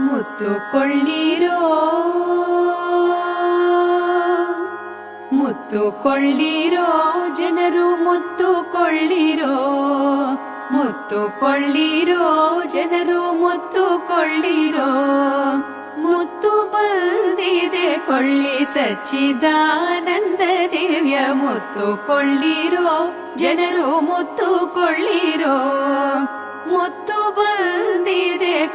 ಮುತ್ತು ಕೊಳ್ಳಿರೋ ಮುತ್ತು ಕೊಳ್ಳಿರೋ ಜನರು ಮುತ್ತುಕೊಳ್ಳಿರೋ. ಮುತ್ತುಕೊಳ್ಳಿರೋ ಮುತ್ತು ಜನರು ಮುತ್ತುಕೊಳ್ಳಿರೋ. ಮುತ್ತು ಬಂದಿದೆ ಕೊಳ್ಳಿ ಸಚ್ಚಿದಾನಂದ ದಿವ್ಯ. ಮುತ್ತುಕೊಳ್ಳಿರೋ, ಜನರು ಮುತ್ತುಕೊಳ್ಳಿರೋ. ಮುತ್ತು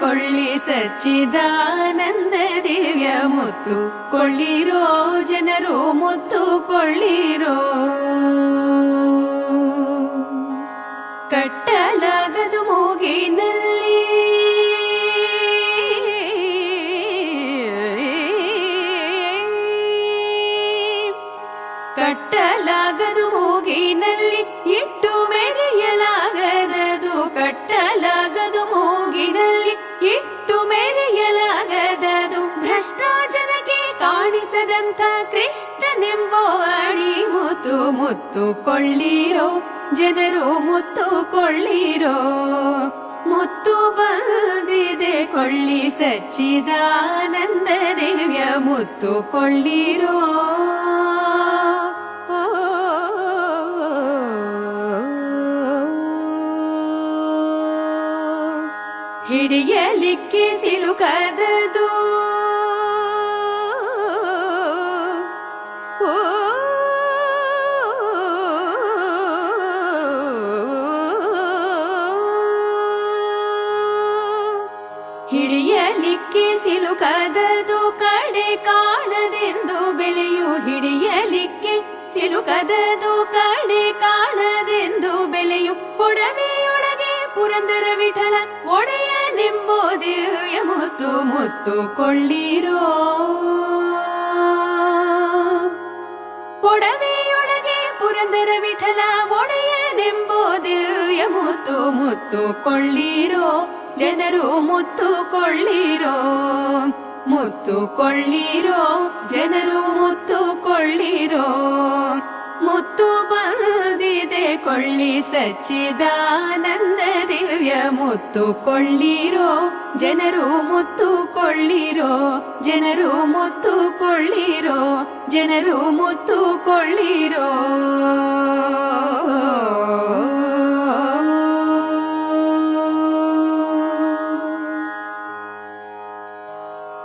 ಕೊಳ್ಳಿ ಸಚ್ಚಿದಾನಂದ ದಿವ್ಯ ಮುತ್ತು ಕೊಳ್ಳಿರೋ ಜನರು ಮುತ್ತು ಕೊಳ್ಳಿರೋ. ಕಟ್ಟಲಾಗದು ಮೂಗಿನಲ್ಲಿ. ಕಟ್ಟಲಾಗದು ಮೂಗಿನಲ್ಲಿ ಇಟ್ಟು ಮೆರೆಯಲಾಗದದು ಕಾಣಿಸದಂತ ಕೃಷ್ಣನೆಂಬೋ ಅಡಿ ಮುತ್ತು ಮುತ್ತು ಕೊಳ್ಳಿರೋ, ಜನರು ಮುತ್ತು ಕೊಳ್ಳಿರೋ. ಮುತ್ತು ಬಂದಿದೆ ಕೊಳ್ಳಿ ಸಚ್ಚಿದಾನಂದ ದಿವ್ಯ ಮುತ್ತು ಕೊಳ್ಳಿರೋ. ಹಿಡಿಯಲಿಕ್ಕೆ ಸಿಲುಕದದು. ಹಿಡಿಯಲಿಕ್ಕೆ ಸಿಲುಕದದು ಕಡೆ ಕಾಣದೆಂದು ಬೆಲೆಯು ಹಿಡಿಯಲಿಕ್ಕೆ ಸಿಲುಕದದು ಕಡೆ ಕಾಣದೆಂದು ಬೆಲೆಯು ಒಡವೆಯೊಳಗೆ ಪುರಂದರ ವಿಠಲ ಒಡೆಯನೆಂಬೋ ದಿವ್ಯ ಮುತ್ತು ಮುತ್ತು ಕೊಳ್ಳಿರೋ. ಒಡವೆಯೊಳಗೆ ಪುರಂದರ ವಿಠಲ ಒಡೆಯನೆಂಬೋ ದಿವ್ಯ ಮುತ್ತು ಮುತ್ತು ಕೊಳ್ಳಿರೋ. ಜನರು ಮುತ್ತುಕೊಳ್ಳಿರೋ ಮುತ್ತುಕೊಳ್ಳಿರೋ ಮುತ್ತು ಕೊಳ್ಳಿರೋ ಜನರು ಮುತ್ತುಕೊಳ್ಳಿರೋ, ಮುತ್ತು ಬಂದಿದೆ ಕೊಳ್ಳಿ ಸಚ್ಚಿದಾನಂದ ದಿವ್ಯ ಮುತ್ತು ಕೊಳ್ಳಿರೋ ಜನರು ಮುತ್ತುಕೊಳ್ಳಿರೋ ಜನರು ಮುತ್ತುಕೊಳ್ಳಿರೋ, ಜನರು ಮುತ್ತು ಕೊಳ್ಳಿರೋ